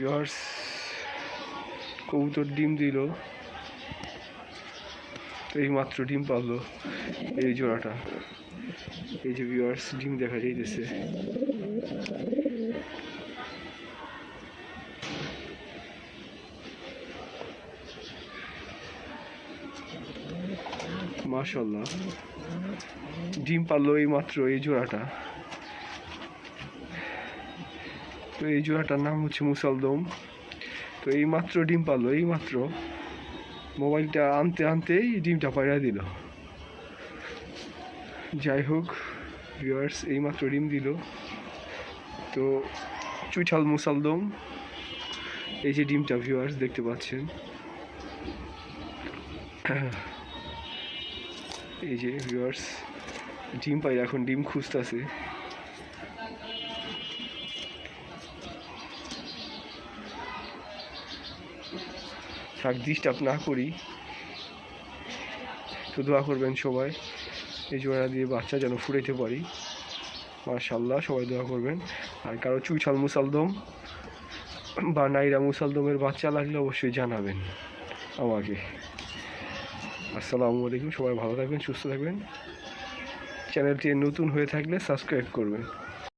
Viewers কবুতর ডিম দিল। এই মাত্র ডিম পারল এই জোড়াটা। এই যে ভিউয়ার্স ডিম দেখা যাইতেছে। মাশাল্লাহ ডিম পারল এই মাত্র এই জোড়াটা। তো এই জোড়াটার নাম হচ্ছে মুসালদম। তো এই মাত্র ডিম পারল এই মাত্র মোবাইলটা আনতে আনতেই ডিমটা পাইরা দিল। যাই হোক ভিউয়ার্স এই মাত্র ডিম দিল। তো চুইঠাল মুসালদম, এই যে ডিমটা ভিউয়ার্স দেখতে পাচ্ছেন। এই যে ভিউয়ার্স ডিম পাই এখন ডিম খুঁজতেছে। থাক ডিস্টার্ব না করি। তো দোয়া করবেন সবাই, এই জোড়া দিয়ে বাচ্চা যেন ফুটাইতে পারি। মার্শাল্লাহ সবাই দোয়া করবেন। আর কারও চুইছাল মুসালদম বা নাইরা মুসালদমের বাচ্চা লাগলে অবশ্যই জানাবেন আমাকে। আসসালামু আলাইকুম, সবাই ভালো থাকবেন, সুস্থ থাকবেন। চ্যানেলটি নতুন হয়ে থাকলে সাবস্ক্রাইব করবেন।